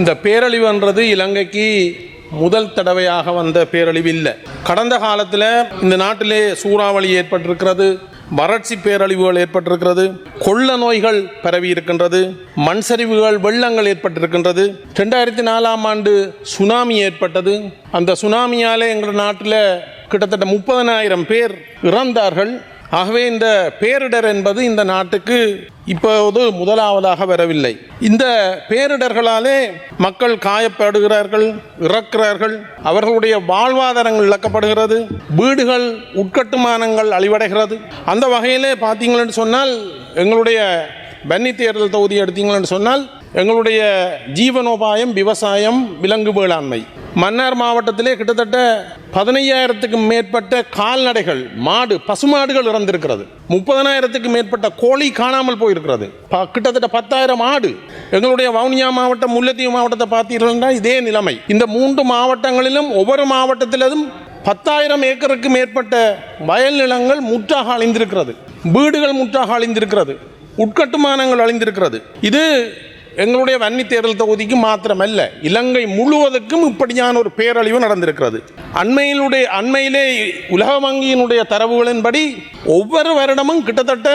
இந்த பேரழிவுன்றது இலங்கைக்கு முதல் தடவையாக வந்த பேரழிவு இல்லை. கடந்த காலத்தில் இந்த நாட்டிலே சூறாவளி ஏற்பட்டிருக்கிறது வறட்சி பேரழிவுகள் ஏற்பட்டிருக்கிறது கொள்ள நோய்கள் பரவி இருக்கின்றது மண் சரிவுகள் வெள்ளங்கள் ஏற்பட்டிருக்கின்றது. ரெண்டாயிரத்தி நாலாம் ஆண்டு சுனாமி ஏற்பட்டது. அந்த சுனாமியாலே எங்கள் நாட்டில் கிட்டத்தட்ட முப்பதனாயிரம் பேர் இறந்தார்கள். ஆகவே இந்த பேரிடர் என்பது இந்த நாட்டுக்கு இப்போது முதலாவதாக வரவில்லை. இந்த பேரிடர்களாலே மக்கள் காயப்படுகிறார்கள் இறக்கிறார்கள் அவர்களுடைய வாழ்வாதாரங்கள் இழக்கப்படுகிறது வீடுகள் உட்கட்டுமானங்கள் அழிவடைகிறது. அந்த வகையிலே பார்த்தீங்கன்னு சொன்னால் எங்களுடைய பன்னி தேர்தல் தொகுதி எடுத்தீங்கன்னு சொன்னால் எங்களுடைய ஜீவனோபாயம் விவசாயம் விலங்கு வேளாண்மை மன்னார் மாவட்டத்திலே கிட்டத்தட்ட பதினையாயிரத்துக்கும் மேற்பட்ட கால்நடைகள் மாடு பசுமாடுகள் இறந்திருக்கிறது. முப்பதனாயிரத்துக்கு மேற்பட்ட கோழி காணாமல் போயிருக்கிறது. ப- கிட்டத்தட்ட பத்தாயிரம் ஆடு. எங்களுடைய வவுனியா மாவட்டம் முல்லைத்தீவு மாவட்டத்தை பார்த்தீர்கள்னா இதே நிலைமை. இந்த மூன்று மாவட்டங்களிலும் ஒவ்வொரு மாவட்டத்திலும் பத்தாயிரம் ஏக்கருக்கு மேற்பட்ட வயல் நிலங்கள் முற்றாக அழிந்திருக்கிறது. வீடுகள் முற்றாக அழிந்திருக்கிறது. உட்கட்டுமானங்கள் அழிந்திருக்கிறது. இது எங்களுடைய வன்னி தேர்தல் தொகுதிக்கு மாத்திரமல்ல இலங்கை முழுவதற்கும் இப்படியான ஒரு பேரழிவு நடந்திருக்கிறது. அண்மையிலுடைய அண்மையிலே உலக வங்கியினுடைய தரவுகளின்படி ஒவ்வொரு வருடமும் கிட்டத்தட்ட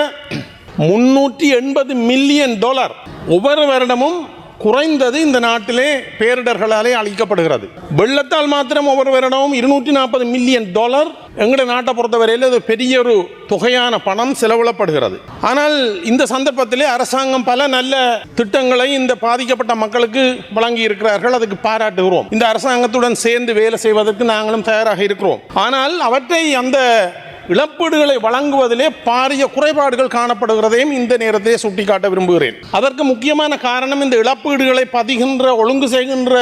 முன்னூற்றி எண்பது மில்லியன் டாலர். ஒவ்வொரு வருடமும் குறைந்தது இந்த நாட்டிலே பேரிடர்களாலே அளிக்கப்படுகிறது வெள்ளத்தால் மாத்திரம் ஒவ்வொரு வருடமும் இருநூற்றி நாற்பது மில்லியன் டாலர் எங்களோட நாட்டை பொறுத்தவரையில் அது பெரிய ஒரு தொகையான பணம் செலவிடப்படுகிறது. ஆனால் இந்த சந்தர்ப்பத்திலே அரசாங்கம் பல நல்ல திட்டங்களை இந்த பாதிக்கப்பட்ட மக்களுக்கு வழங்கி இருக்கிறார்கள். அதுக்கு பாராட்டுகிறோம். இந்த அரசாங்கத்துடன் சேர்ந்து வேலை செய்வதற்கு நாங்களும் தயாராக இருக்கிறோம். ஆனால் அவற்றை அந்த இழப்பீடுகளை வழங்குவதிலே பாரிய குறைபாடுகள் காணப்படுகிறதையும் இந்த நேரத்திலே சுட்டிக்காட்ட விரும்புகிறேன். அதற்கு முக்கியமான காரணம் இந்த இழப்பீடுகளை பதிகின்ற ஒழுங்கு செய்கின்ற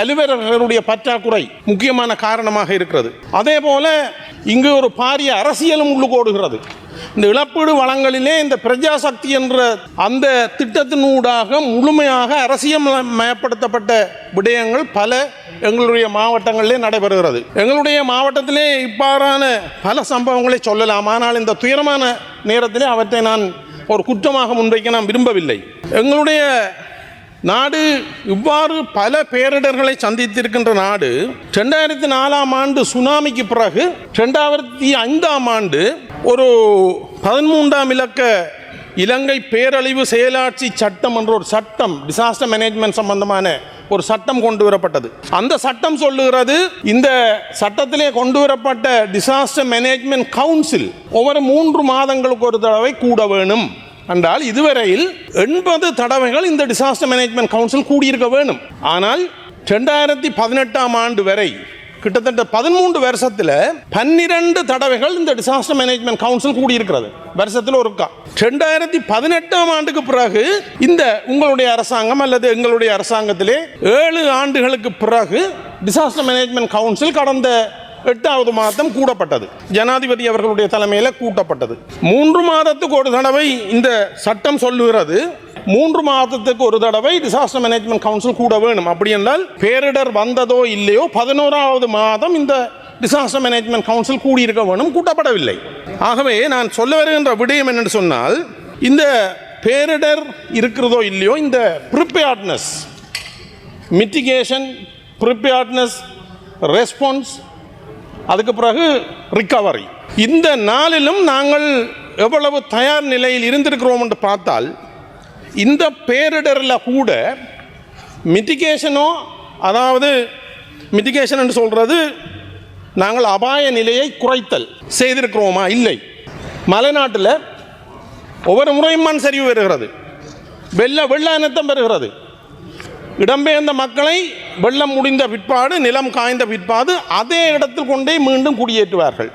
அலுவலர்களுடைய பற்றாக்குறை முக்கியமான காரணமாக இருக்கிறது. அதே போல இங்கு ஒரு பாரிய அரசியலும் உள்ளுகோடுகிறது. இந்த இழப்பீடு வளங்களிலே இந்த பிரஜாசக்தி என்ற அந்த திட்டத்தினூடாக முழுமையாக அரசியல் மயப்படுத்தப்பட்ட விடயங்கள் பல எங்களுடைய மாவட்டங்களிலே நடைபெறுகிறது. எங்களுடைய மாவட்டத்திலே இவ்வாறான பல சம்பவங்களை சொல்லலாம். ஆனால் இந்த துயரமான நேரத்திலே அவற்றை நான் ஒரு குற்றமாக முன்வைக்க நான் விரும்பவில்லை. எங்களுடைய நாடு இவ்வாறு பல பேரிடர்களை சந்தித்திருக்கின்ற நாடு ரெண்டாயிரத்தி நாலாம் ஆண்டு சுனாமிக்கு பிறகு ரெண்டாயிரத்தி ஐந்தாம் ஆண்டு ஒரு பதிமூன்றாம் இலக்க இலங்கை பேரழிவு செயலாட்சி சட்டம் என்ற ஒரு சட்டம் டிசாஸ்டர் மேனேஜ்மெண்ட் சம்பந்தமான ஒரு சட்டம் கொண்டு வரப்பட்டது. அந்த சட்டம் சொல்லுகிறது இந்த சட்டத்திலே கொண்டு வரப்பட்ட டிசாஸ்டர் மேனேஜ்மெண்ட் கவுன்சில் ஒவ்வொரு மூன்று மாதங்களுக்கு ஒரு தடவை கூட வேணும். என்றால் இதுவரையில் எண்பது தடவைகள் இந்த டிசாஸ்டர் மேனேஜ்மெண்ட் கவுன்சில் கூடியிருக்க வேணும் ஆனால் ரெண்டாயிரத்தி பதினெட்டாம் ஆண்டு வரை கிட்டத்தட்ட பதிமூன்று வருஷத்தில் பன்னிரண்டு தடவைகள் இந்த டிசாஸ்டர் மேனேஜ்மெண்ட் கவுன்சில் கூடியிருக்கிறது. வருஷத்தில் ஒருக்கா. ரெண்டாயிரத்தி பதினெட்டாம் ஆண்டுக்கு பிறகு இந்த உங்களுடைய அரசாங்கம் அல்லது எங்களுடைய அரசாங்கத்திலே ஏழு ஆண்டுகளுக்கு பிறகு டிசாஸ்டர் மேனேஜ்மெண்ட் கவுன்சில் கடந்த எட்டாவது மாதம் கூடப்பட்டது. ஜனாதிபதி அவர்களுடைய தலைமையில் கூட்டப்பட்டது. மூன்று மாதத்துக்கு ஒரு தடவை இந்த சட்டம் சொல்லுகிறது. மூன்று மாதத்துக்கு ஒரு தடவை டிசாஸ்டர் மேனேஜ்மெண்ட் கவுன்சில் கூட வேணும். அப்படி என்றால் பேரிடர் வந்ததோ இல்லையோ பதினோராவது மாதம் இந்த டிசாஸ்டர் மேனேஜ்மெண்ட் கவுன்சில் கூடியிருக்க வேணும். கூட்டப்படவில்லை. ஆகவே நான் சொல்ல வருகின்ற விடயம் என்னென்னு சொன்னால் இந்த பேரிடர் இருக்கிறதோ இல்லையோ இந்த ப்ரிப்பேர்ட்னஸ் மிட்டிகேஷன் ப்ரிப்பேர்ட்னஸ் ரெஸ்பான்ஸ் அதுக்கு பிறகு ரிக்கவரி இந்த நாளிலும் நாங்கள் எவ்வளவு தயார் நிலையில் இருந்திருக்கிறோம் என்று பார்த்தால் இந்த பேரிடரில் கூட மிட்டிகேஷனோ அதாவது மிட்டிகேஷன் என்று சொல்கிறது நாங்கள் அபாய நிலையை குறைத்தல் செய்திருக்கிறோமா? இல்லை. மலைநாட்டில் ஒவ்வொரு முறையும் மண் சரிவு வருகிறது வெள்ள வெள்ள அனர்த்தம் பெறுகிறது. இடம்பெயர்ந்த மக்களை வெள்ளம் முடிந்த பிற்பாடு நிலம் காய்ந்த பிற்பாடு அதே இடத்தில் கொண்டே மீண்டும் குடியேற்றுவார்கள்.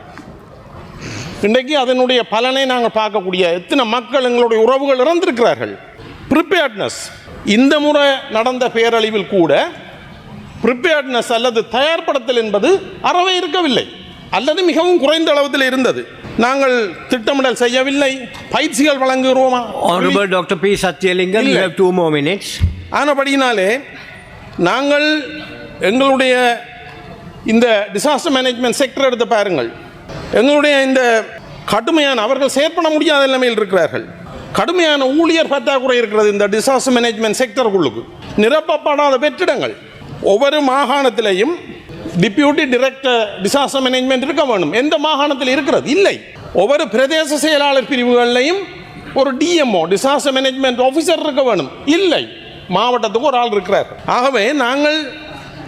இன்றைக்கு அதனுடைய பலனை நாங்கள் பார்க்கக்கூடிய எத்தனை மக்கள் எங்களுடைய உறவுகள் இறந்திருக்கிறார்கள். ப்ரிப்பேர்ட்னஸ் இந்த முறை நடந்த பேரழிவில் கூட ப்ரிப்பேர்ட்னஸ் அல்லது தயார்படுத்தல் என்பது அறவே இருக்கவில்லை. அல்லது மிகவும் குறைந்த அளவில் இருந்தது. நாங்கள் திட்டமிடல் செய்யவில்லை. பயிற்சிகள் வழங்குகிறோமா? Two more minutes. ஆனபடியினாலே நாங்கள் எங்களுடைய இந்த டிசாஸ்டர் மேனேஜ்மெண்ட் செக்டர் எடுத்து பாருங்கள். எங்களுடைய இந்த கடுமையான அவர்கள் செயற்பட முடியாத நிலைமையில் இருக்கிறார்கள். கடுமையான ஊழியர் பற்றாக்குறை இருக்கிறது இந்த டிசாஸ்டர் மேனேஜ்மெண்ட் செக்டருக்குள்ளுக்கு நிரப்பப்படாத வெற்றிடங்கள். ஒவ்வொரு மாகாணத்திலையும் டிப்யூட்டி டிரெக்டர் டிசாஸ்டர் மேனேஜ்மெண்ட் இருக்க வேணும். எந்த மாகாணத்தில் இருக்கிறது? இல்லை. ஒவ்வொரு பிரதேச செயலாளர் பிரிவுகளிலையும் ஒரு டிஎம்ஓ டிசாஸ்டர் மேனேஜ்மெண்ட் ஆஃபீஸர் இருக்க வேணும். இல்லை. மாவட்டத்துக்கு ஒரு ஆள் இருக்கிறார். ஆகவே நாங்கள்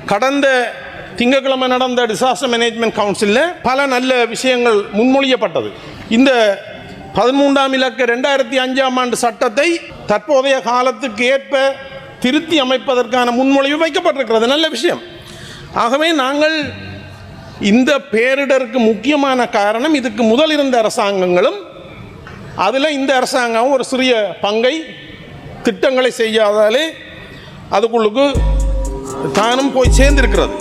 கடந்த திங்கட்கிழமை நடந்த டிசாஸ்டர் மேனேஜ்மெண்ட் கவுன்சிலில் பல நல்ல விஷயங்கள் முன்மொழியப்பட்டது. இந்த பதிமூன்றாம் இலக்க ரெண்டாயிரத்தி அஞ்சாம் ஆண்டு சட்டத்தை தற்போதைய காலத்துக்கு ஏற்ப திருத்தி அமைப்பதற்கான முன்மொழிவு வைக்கப்பட்டிருக்கிறது. நல்ல விஷயம். ஆகவே நாங்கள் இந்த பேரிடருக்கு முக்கியமான காரணம் இதுக்கு முதல் இருந்த அரசாங்கங்களும் அதில் இந்த அரசாங்கம் ஒரு சிறிய பங்கை திட்டங்களை செய்யாதாலே அதுக்குள்ளுக்கு தானும் போய் சேர்ந்திருக்கிறது.